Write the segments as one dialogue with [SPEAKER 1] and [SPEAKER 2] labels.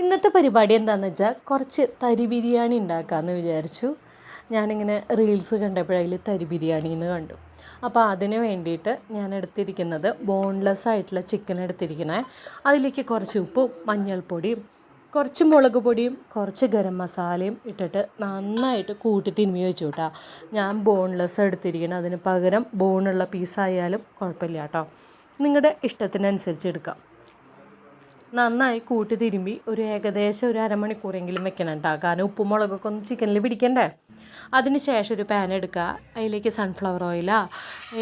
[SPEAKER 1] ഇന്നത്തെ പരിപാടി എന്താണെന്ന് വെച്ചാൽ കുറച്ച് തരി ബിരിയാണി ഉണ്ടാക്കാമെന്ന് വിചാരിച്ചു. ഞാനിങ്ങനെ റീൽസ് കണ്ടപ്പോൾ അതിൽ തരി ബിരിയാണി എന്ന് കണ്ടു. അപ്പോൾ അതിന് വേണ്ടിയിട്ട് ഞാൻ എടുത്തിരിക്കുന്നത് ബോൺലെസ് ആയിട്ടുള്ള ചിക്കൻ എടുത്തിരിക്കണേ. അതിലേക്ക് കുറച്ച് ഉപ്പും മഞ്ഞൾപ്പൊടിയും കുറച്ച് മുളക് പൊടിയും കുറച്ച് ഗരം മസാലയും ഇട്ടിട്ട് നന്നായിട്ട് കൂട്ടി തിരുമ്മി വെച്ചു കേട്ടോ ഞാൻ ബോൺലെസ് എടുത്തിരിക്കണം അതിന് പകരം ബോണുള്ള പീസായാലും കുഴപ്പമില്ല കേട്ടോ നിങ്ങളുടെ ഇഷ്ടത്തിനനുസരിച്ച് എടുക്കാം. നന്നായി കൂട്ടി തിരുമ്പി ഒരു ഏകദേശം ഒരു അരമണിക്കൂറെങ്കിലും വെക്കണം കേട്ടോ കാരണം ഉപ്പും മുളകൊക്കെ ഒന്ന് ചിക്കനിൽ പിടിക്കണ്ടേ? അതിന് ശേഷം ഒരു പാൻ എടുക്കുക. അതിലേക്ക് സൺഫ്ലവർ ഓയിലാ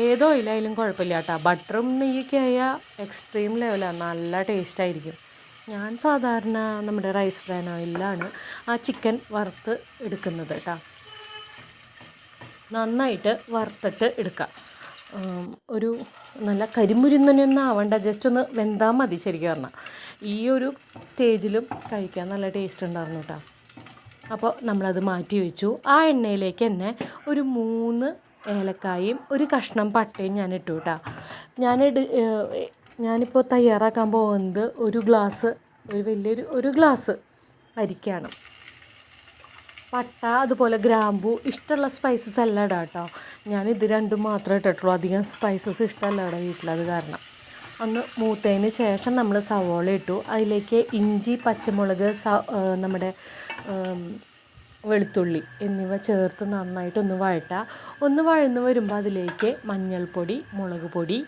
[SPEAKER 1] ഏതോ ഓയിലായാലും കുഴപ്പമില്ല കേട്ടോ. ബട്ടറും നെയ്യൊക്കെ ആയാൽ എക്സ്ട്രീം ലെവലാണ് നല്ല ടേസ്റ്റായിരിക്കും ഞാൻ സാധാരണ നമ്മുടെ റൈസ് ബ്രാൻ ഓയിലാണ് ആ ചിക്കൻ വറുത്ത് എടുക്കുന്നത് കേട്ടോ. നന്നായിട്ട് വറുത്തിട്ട് എടുക്കുക. ഒരു നല്ല കരിമുരുന്നനൊന്നും ആവണ്ട ജസ്റ്റ് ഒന്ന് വെന്താൽ മതി ശരിക്കും പറഞ്ഞാൽ ഈ ഒരു സ്റ്റേജിലും കഴിക്കാൻ നല്ല ടേസ്റ്റ് ഉണ്ടായിരുന്നു കേട്ടോ അപ്പോൾ നമ്മളത് മാറ്റി വെച്ചു. ആ എണ്ണയിലേക്ക് തന്നെ ഒരു മൂന്ന് ഏലക്കായും ഒരു കഷ്ണം പട്ടയും ഞാൻ ഇട്ടു കേട്ടോ ഞാൻ ഞാനിപ്പോൾ തയ്യാറാക്കാൻ പോകുന്നത് ഒരു ഗ്ലാസ് ഒരു വലിയൊരു ഒരു ഗ്ലാസ് അരിക്കാണ്. പട്ട അതുപോലെ ഗ്രാമ്പു ഇഷ്ടമുള്ള സ്പൈസസ് എല്ലാം ഇടാം കേട്ടോ ഞാൻ ഇത് രണ്ടും മാത്രമേ ഇട്ടിട്ടുള്ളൂ. അധികം സ്പൈസസ് ഇഷ്ടമല്ല ഇവിടെ വീട്ടിലത് കാരണം. ഒന്ന് മൂത്തതിന് ശേഷം നമ്മൾ സവോള ഇട്ടു. അതിലേക്ക് ഇഞ്ചി പച്ചമുളക് സ നമ്മുടെ വെളുത്തുള്ളി എന്നിവ ചേർത്ത് നന്നായിട്ടൊന്ന് വഴറ്റുക ഒന്ന് വഴന്ന് വരുമ്പോൾ അതിലേക്ക് മഞ്ഞൾപ്പൊടി മുളക് പൊടി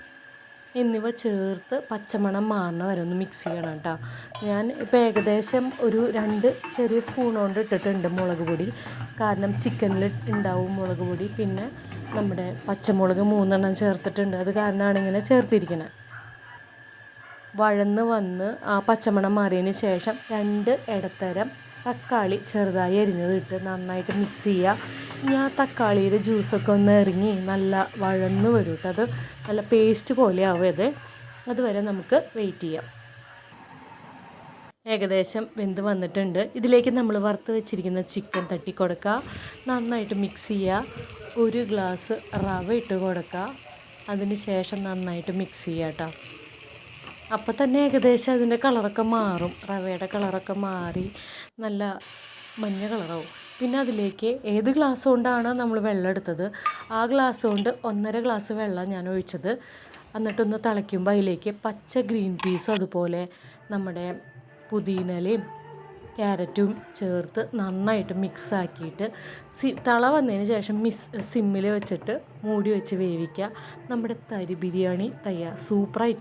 [SPEAKER 1] എന്നിവ ചേർത്ത് പച്ചമണം മാറുന്ന വരെ ഒന്ന് മിക്സ് ചെയ്യണം കേട്ടോ ഞാൻ ഇപ്പോൾ ഏകദേശം ഒരു രണ്ട് ചെറിയ സ്പൂൺ കൊണ്ട് ഇട്ടിട്ടുണ്ട് മുളക് പൊടി. കാരണം ചിക്കനിൽ ഉണ്ടാവും മുളക് പൊടി. പിന്നെ നമ്മുടെ പച്ചമുളക് മൂന്നെണ്ണം ചേർത്തിട്ടുണ്ട്. അത് കാരണമാണ് ഇങ്ങനെ ചേർത്തിരിക്കുന്നത് വഴന്ന് വന്ന് ആ പച്ചമണം മാറിയതിന് ശേഷം രണ്ട് ഇടത്തരം തക്കാളി ചെറുതായി അരിഞ്ഞത് ഇട്ട് നന്നായിട്ട് മിക്സ് ചെയ്യുക ഇനി ആ തക്കാളിയുടെ ജ്യൂസൊക്കെ ഒന്ന് ഇറങ്ങി നല്ല വഴന്ന് വരും കേട്ടോ അത് നല്ല പേസ്റ്റ് പോലെ ആവും അത് അതുവരെ നമുക്ക് വെയിറ്റ് ചെയ്യാം. ഏകദേശം വെന്ത് വന്നിട്ടുണ്ട്. ഇതിലേക്ക് നമ്മൾ വറുത്ത് വെച്ചിരിക്കുന്ന ചിക്കൻ തട്ടി കൊടുക്കുക നന്നായിട്ട് മിക്സ് ചെയ്യുക. ഒരു ഗ്ലാസ് റവ ഇട്ട് കൊടുക്കുക അതിന് ശേഷം നന്നായിട്ട് മിക്സ് ചെയ്യാം കേട്ടോ അപ്പോൾ തന്നെ ഏകദേശം അതിന്റെ കളറൊക്കെ മാറും. റവയുടെ കളറൊക്കെ മാറി നല്ല മഞ്ഞ കളറാവും. പിന്നെ അതിലേക്ക് ഏത് ഗ്ലാസ് കൊണ്ടാണ് നമ്മൾ വെള്ളം എടുത്തത്? ആ ഗ്ലാസ് കൊണ്ട് ഒന്നര ഗ്ലാസ് വെള്ളം ഞാൻ ഒഴിച്ചത്. എന്നിട്ടൊന്ന് തിളയ്ക്കുമ്പോൾ അതിലേക്ക് പച്ച ഗ്രീൻ പീസും അതുപോലെ നമ്മുടെ പുതിനലയും ക്യാരറ്റും ചേർത്ത് നന്നായിട്ട് മിക്സ് ആക്കിയിട്ട് സി തള വന്നതിന് ശേഷം മിസ് സിമ്മിൽ വെച്ചിട്ട് മൂടി വെച്ച് വേവിക്കുക നമ്മുടെ തരി ബിരിയാണി തയ്യാർ സൂപ്പറായി